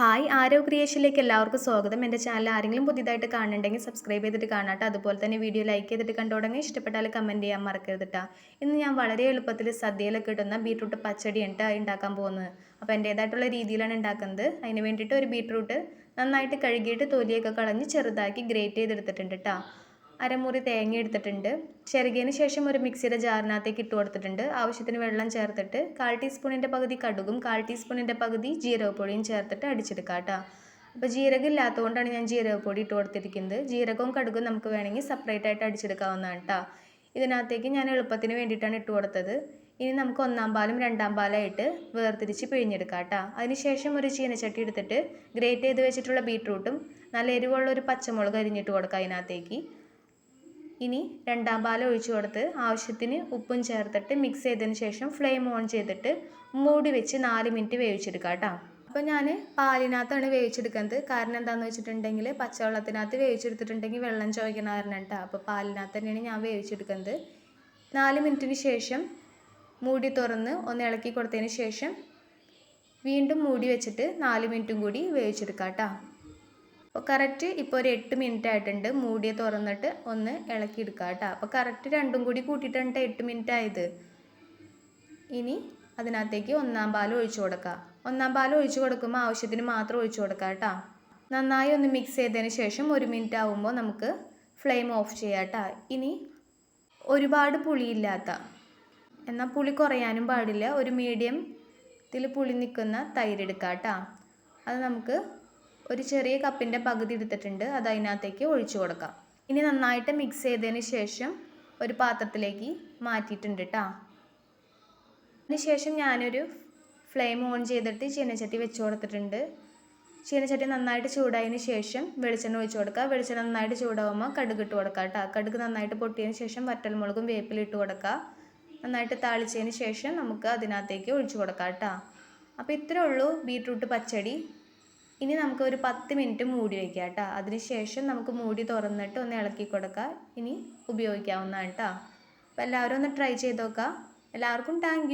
Hi ആരോ ക്രിയേഷനിലേക്ക് എല്ലാവർക്കും സ്വാഗതം. എന്റെ ചാനൽ ആരെങ്കിലും പുതിയതായിട്ട് കാണുന്നുണ്ടെങ്കിൽ സബ്സ്ക്രൈബ് ചെയ്തിട്ട് കാണാട്ടോ. അതുപോലെ തന്നെ വീഡിയോ ലൈക്ക് ചെയ്തിട്ട് കണ്ടു തുടങ്ങി ഇഷ്ടപ്പെട്ടാൽ കമന്റ് ചെയ്യാൻ മറക്കരുത് കേട്ടോ ഇന്ന് ഞാൻ വളരെ എളുപ്പത്തിൽ സദ്യയിലൊക്കെ കിട്ടുന്ന ബീട്രൂട്ട് പച്ചടി ട്ടോ ഉണ്ടാക്കാൻ പോകുന്നത്. അപ്പോൾ എന്റേതായിട്ടുള്ള രീതിയിലാണ് ഉണ്ടാക്കുന്നത് അതിന് വേണ്ടിയിട്ട് ഒരു ബീട്രൂട്ട് നന്നായിട്ട് കഴുകിയിട്ട് തൊലിയൊക്കെ കളഞ്ഞ് ചെറുതാക്കി ഗ്രേറ്റ് ചെയ്തെടുത്തിട്ടുണ്ട് കേട്ടോ അരമുറി തേങ്ങ എടുത്തിട്ടുണ്ട്. ചിരകിയതിന് ശേഷം ഒരു മിക്സിയുടെ ജാറിനകത്തേക്ക് ഇട്ട് കൊടുത്തിട്ടുണ്ട്. ആവശ്യത്തിന് വെള്ളം ചേർത്തിട്ട് കാൽ ടീസ്പൂണിന്റെ പകുതി കടുകും കാൽ ടീസ്പൂണിന്റെ പകുതി ജീരകപ്പൊടിയും ചേർത്തിട്ട് അടിച്ചെടുക്കാം കേട്ടോ. അപ്പോൾ ജീരകം ഇല്ലാത്തതുകൊണ്ടാണ് ഞാൻ ജീരകപ്പൊടി ഇട്ട് കൊടുത്തിരിക്കുന്നത്. ജീരകവും കടുകും നമുക്ക് വേണമെങ്കിൽ സെപ്പറേറ്റ് ആയിട്ട് അടിച്ചെടുക്കാവുന്നതാണ് കേട്ടോ. ഇതിനകത്തേക്ക് ഞാൻ എളുപ്പത്തിന് വേണ്ടിയിട്ടാണ് ഇട്ട് കൊടുത്തത്. ഇനി നമുക്ക് ഒന്നാം പാലും രണ്ടാം പാലായിട്ട് വേർതിരിച്ച് പിഴിഞ്ഞെടുക്കാം കേട്ടോ. അതിനുശേഷം ഒരു ചീനച്ചട്ടി എടുത്തിട്ട് ഗ്രേറ്റ് ചെയ്ത് വെച്ചിട്ടുള്ള ബീട്രൂട്ടും നല്ല എരിവുള്ള ഒരു പച്ചമുളക് അരിഞ്ഞിട്ട് കൊടുക്കാം അതിനകത്തേക്ക്. ഇനി രണ്ടാം പാൽ ഒഴിച്ചു കൊടുത്ത് ആവശ്യത്തിന് ഉപ്പും ചേർത്തിട്ട് മിക്സ് ചെയ്തതിന് ശേഷം ഫ്ലെയിം ഓൺ ചെയ്തിട്ട് മൂടി വെച്ച് നാല് മിനിറ്റ് വേവിച്ചെടുക്കാം കേട്ടോ അപ്പോൾ ഞാൻ പാലിനകത്താണ് വേവിച്ചെടുക്കുന്നത്. കാരണം എന്താണെന്ന് വെച്ചിട്ടുണ്ടെങ്കിൽ പച്ചവെള്ളത്തിനകത്ത് വേവിച്ചെടുത്തിട്ടുണ്ടെങ്കിൽ വെള്ളം ചോദിക്കണ കാരണം കേട്ടോ അപ്പോൾ പാലിനകത്ത് തന്നെയാണ് ഞാൻ വേവിച്ചെടുക്കുന്നത്. നാല് മിനിറ്റിന് ശേഷം മൂടി തുറന്ന് ഒന്ന് ഇളക്കി കൊടുത്തതിന് ശേഷം വീണ്ടും മൂടി വെച്ചിട്ട് നാല് മിനിറ്റും കൂടി വേവിച്ചെടുക്കാം കേട്ടോ അപ്പോൾ കറക്റ്റ് ഇപ്പോൾ ഒരു എട്ട് മിനിറ്റ് ആയിട്ടുണ്ട്. മൂടിയെ തുറന്നിട്ട് ഒന്ന് ഇളക്കി എടുക്കുക കേട്ടോ അപ്പോൾ കറക്റ്റ് രണ്ടും കൂടി കൂട്ടിയിട്ടാണ് എട്ട് മിനിറ്റ് ആയത്. ഇനി അതിനകത്തേക്ക് ഒന്നാം പാൽ ഒഴിച്ചു കൊടുക്കുക ഒന്നാം പാൽ ഒഴിച്ചു കൊടുക്കുമ്പോൾ ആവശ്യത്തിന് മാത്രം ഒഴിച്ചു കൊടുക്കുക കേട്ടോ നന്നായി ഒന്ന് മിക്സ് ചെയ്തതിന് ശേഷം ഒരു മിനിറ്റ് ആകുമ്പോൾ നമുക്ക് ഫ്ലെയിം ഓഫ് ചെയ്യാം കേട്ടോ ഇനി ഒരുപാട് പുളിയില്ലാത്ത എന്നാൽ പുളി കുറയാനും പാടില്ല ഒരു മീഡിയം ഇതിൽ പുളി നിൽക്കുന്ന തൈര് എടുക്കാം കേട്ടോ അത് നമുക്ക് ഒരു ചെറിയ കപ്പിന്റെ പകുതി എടുത്തിട്ടുണ്ട്. അത് അതിനകത്തേക്ക് ഒഴിച്ചു കൊടുക്കാം. ഇനി നന്നായിട്ട് മിക്സ് ചെയ്തതിന് ശേഷം ഒരു പാത്രത്തിലേക്ക് മാറ്റിയിട്ടുണ്ട് കേട്ടോ അതിനുശേഷം ഞാനൊരു ഫ്ലെയിം ഓൺ ചെയ്തിട്ട് ചീനച്ചട്ടി വെച്ച് കൊടുത്തിട്ടുണ്ട്. ചീനച്ചട്ടി നന്നായിട്ട് ചൂടായതിന് ശേഷം വെളിച്ചെണ്ണ ഒഴിച്ചു കൊടുക്കുക. വെളിച്ചെണ്ണ നന്നായിട്ട് ചൂടാവുമ്പോൾ കടുക് ഇട്ട് കൊടുക്കുക കേട്ടോ കടുക് നന്നായിട്ട് പൊട്ടിയതിന് ശേഷം വറ്റൽമുളകും വേപ്പിലിട്ട് കൊടുക്കുക. നന്നായിട്ട് താളിച്ചതിന് ശേഷം നമുക്ക് അതിനകത്തേക്ക് ഒഴിച്ചു കൊടുക്കാം കേട്ടോ അപ്പോൾ ഇത്രയേ ഉള്ളൂ ബീട്രൂട്ട് പച്ചടി. ഇനി നമുക്ക് ഒരു പത്ത് മിനിറ്റ് മൂടി വയ്ക്കാം കേട്ടോ. അതിനുശേഷം നമുക്ക് മൂടി തുറന്നിട്ട് ഒന്ന് ഇളക്കി കൊടുക്കാം. ഇനി ഉപയോഗിക്കാവുന്നതാണ് കേട്ടോ. അപ്പോൾ എല്ലാവരും ഒന്ന് ട്രൈ ചെയ്ത് നോക്കാം. എല്ലാവർക്കും താങ്ക്